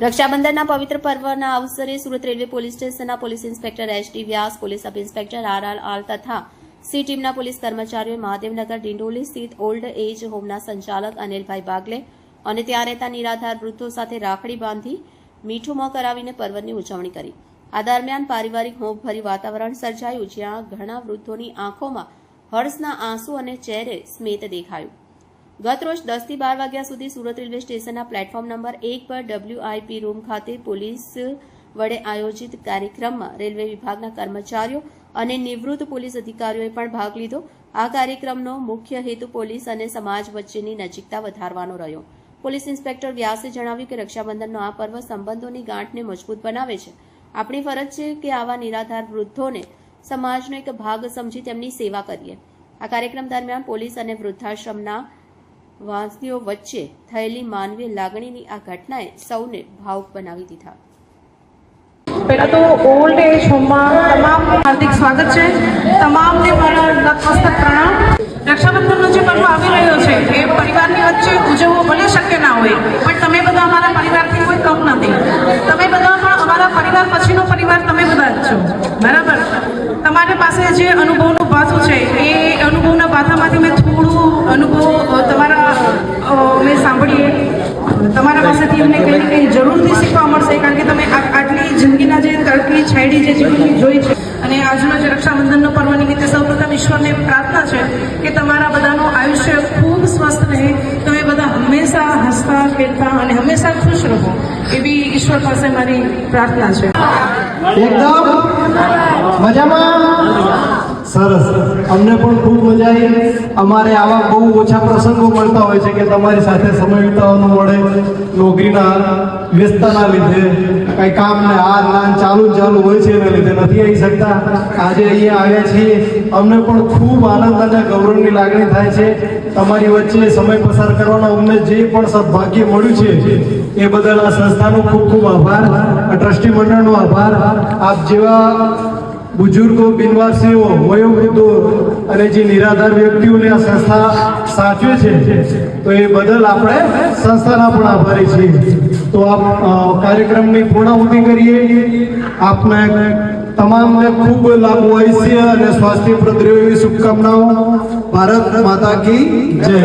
રક્ષાબંધનના પવિત્ર પર્વના અવસરે સુરત રેલવે પોલીસ સ્ટેશનના police inspector H D Vyas, police sub inspector R R Aal તથા સી ટીમના પોલીસ કર્મચારીઓએ મહાદેવનગર ડિંડોલી સ્થિત ઓલ્ડ એજ હોમના સંચાલક અનિલભાઈ બાગલે અને ત્યાં રહેતા નિરાધાર વૃદ્ધો સાથે રાખડી બાંધી મીઠું મોં કરાવીને પર્વની ઉજવણી કરી. આ દરમિયાન પારિવારિક મોહભર્યું વાતાવરણ સર્જાયું, જ્યાં ઘણા વૃદ્ધોની આંખોમાં હર્ષના આંસુ અને ચહેરે સ્મિત દેખાયું. ગત રોજ દસથી બાર વાગ્યા સુધી સુરત રેલવે સ્ટેશનના પ્લેટફોર્મ નંબર એક પર ડબ્લ્યુઆઈપી રૂમ ખાતે પોલીસ વડે આયોજિત કાર્યક્રમમાં રેલવે વિભાગના કર્મચારીઓ અને નિવૃત્ત પોલીસ અધિકારીઓએ પણ ભાગ લીધો. આ કાર્યક્રમનો મુખ્ય હેતુ પોલીસ અને સમાજ વચ્ચેની નજીકતા વધારવાનો રહ્યો. પોલીસ ઇન્સ્પેક્ટર વ્યાસે જણાવ્યું કે રક્ષાબંધનનો આ પર્વ સંબંધોની ગાંઠને મજબૂત બનાવે છે. આપણી ફરજ છે કે આવા નિરાધાર વૃદ્ધોને સમાજનો એક ભાગ સમજી તેમની સેવા કરીએ. આ કાર્યક્રમ દરમિયાન પોલીસ અને વૃદ્ધાશ્રમના વાસીઓ વચ્ચે થયેલી માનવીય લાગણીની આ ઘટનાએ સૌને ભાવુક બનાવી દીધા. પહેલાં તો ઓલ્ડ એજ હોમમાં તમામ હાર્દિક સ્વાગત છે. તમામને મારા નતમસ્તક પ્રણામ. રક્ષાબંધનનો જે પર્વ આવી રહ્યો છે, એ પરિવારની વચ્ચે ઉજવવો ભલે શક્ય ના હોય, પણ તમે બધા અમારા પરિવારથી કોઈ કમ નથી. તમે બધા પણ અમારા પરિવાર પછીનો પરિવાર તમે બધા જ છો. બરાબર? તમારી પાસે જે અનુભવનું પાસું છે, એ અનુભવના પાસામાંથી મેં થોડું અનુભવ તમારા પાસેથી અમને કંઈ ને કંઈ જરૂરથી શીખવા મળશે કારણ કે તમે આ- આટલી જિંદગીના જે તડકી છાયડી જે જીવનની જોઈ છે અને આજનો જે રક્ષાબંધનનો પર્વ નિમિત્તે સૌપ્રથમ ઈશ્વરને પ્રાર્થના છે કે તમારા બધાનું આયુષ્ય ખૂબ સ્વસ્થ રહે. તમે બધા હંમેશા હસતા ખેલતા અને હંમેશા ખુશ રહો એવી ઈશ્વર પાસે મારી પ્રાર્થના છે. એકદમ. મજામાં? સરસ. અમને પણ ખૂબ મજા આવી. અમારે આવા બહુ ઓછા પ્રસંગો મળતા હોય છે કે તમારી સાથે સમય વિતાવવાનો મળે, નોકરીના વ્યસ્તના લીધે, કંઈ કામ ને આ નાન ચાલુ ચાલુ હોય છે એના લીધે નથી આવી શકતા. આજે અહીંયા આવ્યા છીએ. અમને પણ ખૂબ આનંદ અને ગૌરવની લાગણી થાય છે. તમારી વચ્ચે સમય પસાર કરવાનો અમને જે પણ સદભાગ્ય મળ્યું છે, એ બદલ આ સંસ્થાનો ખૂબ ખૂબ આભાર. ટ્રસ્ટી મંડળનો આભાર. આપ જેવા બુજુર્ગો, બિનવાસીઓ, વયોવૃદ્ધો અને જે નિરાધાર વ્યક્તિઓને આ સંસ્થા સાચવે છે, તો એ બદલ આપણે સંસ્થાના પણ આભારી છીએ. તો આપ કાર્યક્રમની પૂર્ણાહુતિ કરીએ. આપને તમામને ખૂબ લાંબુ આયુષ્ય અને સ્વાસ્થ્યપ્રદ રહે એવી શુભકામનાઓ. ભારત માતા કી જય.